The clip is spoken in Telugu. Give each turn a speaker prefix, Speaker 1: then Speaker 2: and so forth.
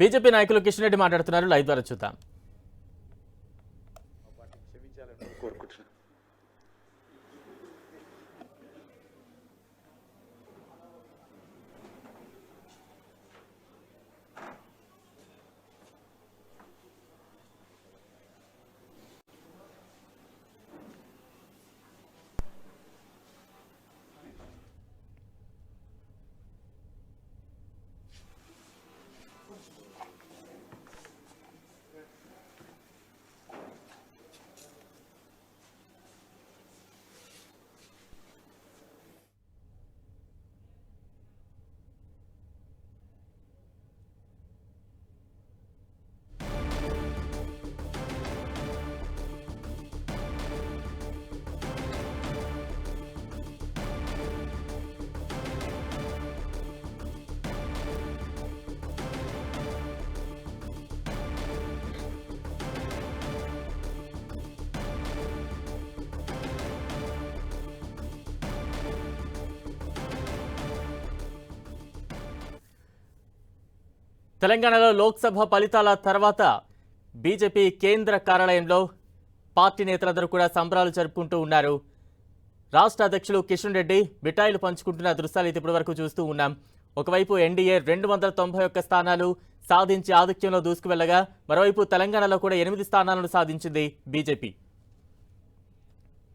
Speaker 1: బీజేపీ నాయకులు కిషన్ రెడ్డి మాట్లాడుతున్నారు. లైవ్ ద్వారా చూద్దాం.
Speaker 2: కోరుకుంటున్నాను.
Speaker 1: తెలంగాణలో లోక్సభ ఫలితాల తర్వాత బీజేపీ కేంద్ర కార్యాలయంలో పార్టీ నేతలందరూ కూడా సంబరాలు జరుపుకుంటూ ఉన్నారు. రాష్ట్ర అధ్యక్షులు కిషన్ రెడ్డి మిఠాయిలు పంచుకుంటున్న దృశ్యాలు ఇది ఇప్పటి వరకు చూస్తూ ఉన్నాం. ఒకవైపు ఎన్డీఏ రెండు వందల తొంభై ఒక్క స్థానాలు సాధించి ఆధిక్యంలో దూసుకువెళ్ళగా మరోవైపు తెలంగాణలో కూడా ఎనిమిది స్థానాలను సాధించింది బీజేపీ.